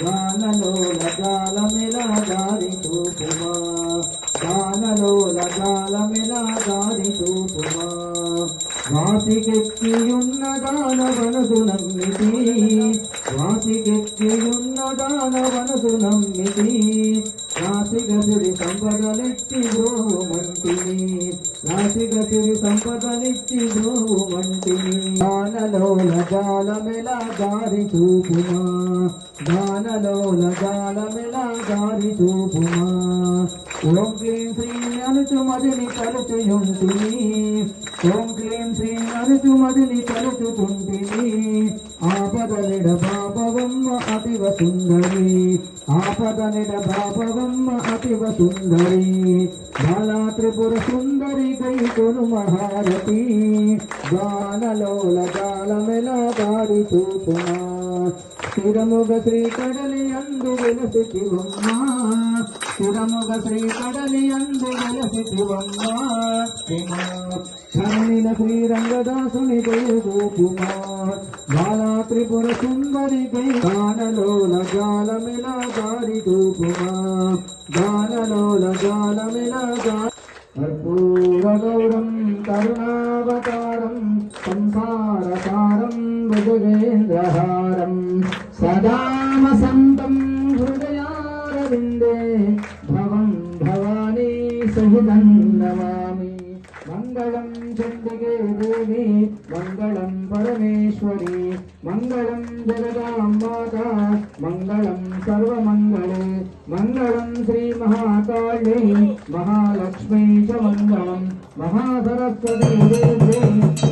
గానలోల గాలమెలా దారి చూపుమా గానలోల గాలమెలా దారి చూపుమా వాసికెక్కియున్న దానవనసు నమ్మితి వాసికెక్కియున్న దానవనసు నమ్మితి రాశిగసిరి సంపదలెత్తి బ్రోమంటిని రాశిగసిరి సంపదలెత్తి బ్రోమంటిని దానలోల గాలమెలా దారి చూపుమా? దానలోల గాలమెలా దారి చూపుమా? ఓం క్లీం శ్రీ అనుచుమదిని తలుచుయుంటిని ఓం క్లీం శ్రీం అనుచు మదిని తలుచుకుంటిని ఆపదనిడ బాపవమ్మ అతివ సుందరి ఆపద నిడ బాపవమ్మ అతివ సుందరి బాలా త్రిపుర సుందరి కై కొను మహారతి గానలోల గాలమెల దారి చూపుమా స్థిరముగ శ్రీ కడలి అందు వెలసివమ్మ స్థిరముగ శ్రీ కడలి అందు వెలసివమ్మ ధరణిల శ్రీరంగదాసుని గోపుమా బాలా త్రిపుర సుందరి గై గానలోల జాలమిల దారి చూపుమా గానలోల జాలమిల గాలి కర్పూరగౌరం కరుణావతారం సంసారసారం భుజగేంద్రహారం गोविन्दे भवं भवानी सहितं नमामि। मङ्गलं चण्डिके देवी, मङ्गलं परमेश्वरी, मङ्गलं जगदाम्बाका मङ्गलं सर्वमङ्गले, मङ्गलं श्रीमहाकाळी महालक्ष्मी च मङ्गलं महासरस्वती देवी।